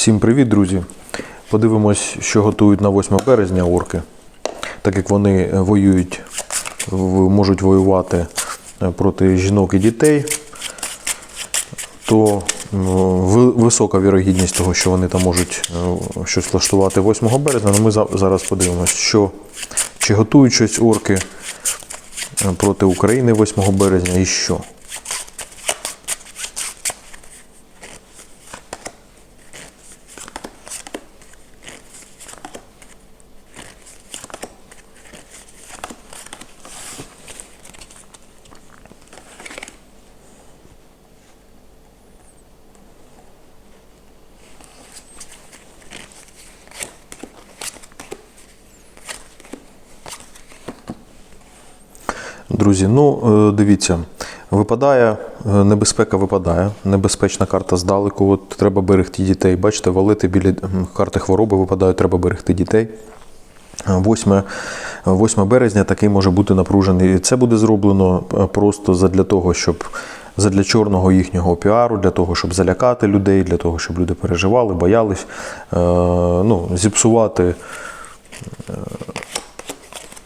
Всім привіт, друзі! Подивимось, що готують на 8 березня орки. Так як вони е, воюють, можуть воювати е, проти жінок і дітей, то висока вірогідність того, що вони там можуть е, щось влаштувати 8 березня. Ну, ми зараз подивимось, що, чи готують щось орки проти України 8 березня і що. Друзі, ну е, дивіться, випадає, е, небезпека випадає, небезпечна карта здалеку. От треба берегти дітей. Бачите, валити біля карти хвороби випадають, треба берегти дітей. 8, 8 березня такий може бути напружений. І Це буде зроблено е, просто задля того, щоб задля чорного їхнього піару, для того, щоб залякати людей, для того, щоб люди переживали, боялись, ну, зіпсувати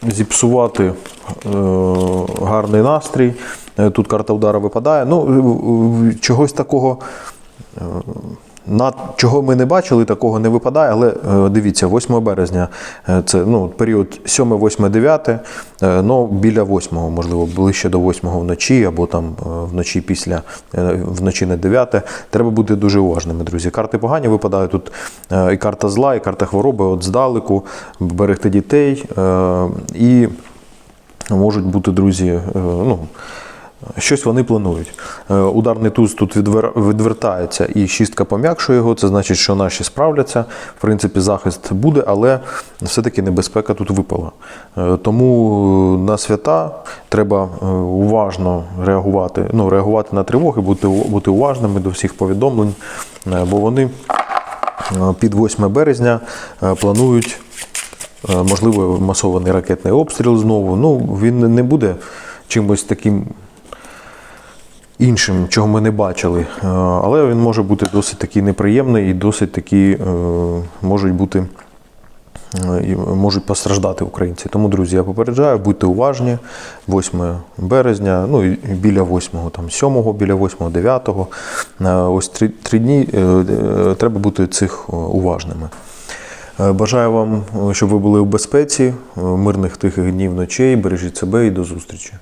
зіпсувати гарний настрій. Е, Тут карта удара випадає. Ну, е, е, чогось такого. е, На, чого ми не бачили, такого не випадає, але е, дивіться, 8 березня е, це ну, період 7, 8, 9, е, ну, біля 8, можливо, ближче до 8 вночі, або там е, вночі після е, вночі на 9. Треба бути дуже уважними, друзі. Карти погані випадають тут е, і карта зла, і карта хвороби, от здалеку, берегти дітей. е, І можуть бути, друзі, е, ну, Щось вони планують. Е, Ударний туз тут відвер- відвертається і шістка пом'якшує його. Це значить, що наші справляться. В принципі, захист буде, але все-таки небезпека тут випала. Е, Тому на свята треба уважно реагувати, ну, реагувати на тривоги, бути, бути уважними до всіх повідомлень, бо вони під 8 березня планують можливо, масований ракетний обстріл знову. Ну, він не буде чимось таким іншим, чого ми не бачили. Е, Але він може бути досить такий неприємний і досить такі е, можуть бути. е, і Можуть постраждати українці. Тому, друзі, я попереджаю, будьте уважні. 8 березня, ну і біля 8, там 7, біля 8, 9. Е, Ось три, три дні е, е, треба бути цих е, уважними. Е, Бажаю вам, е, щоб ви були в безпеці, е, мирних тихих днів ночей. Бережіть себе і до зустрічі.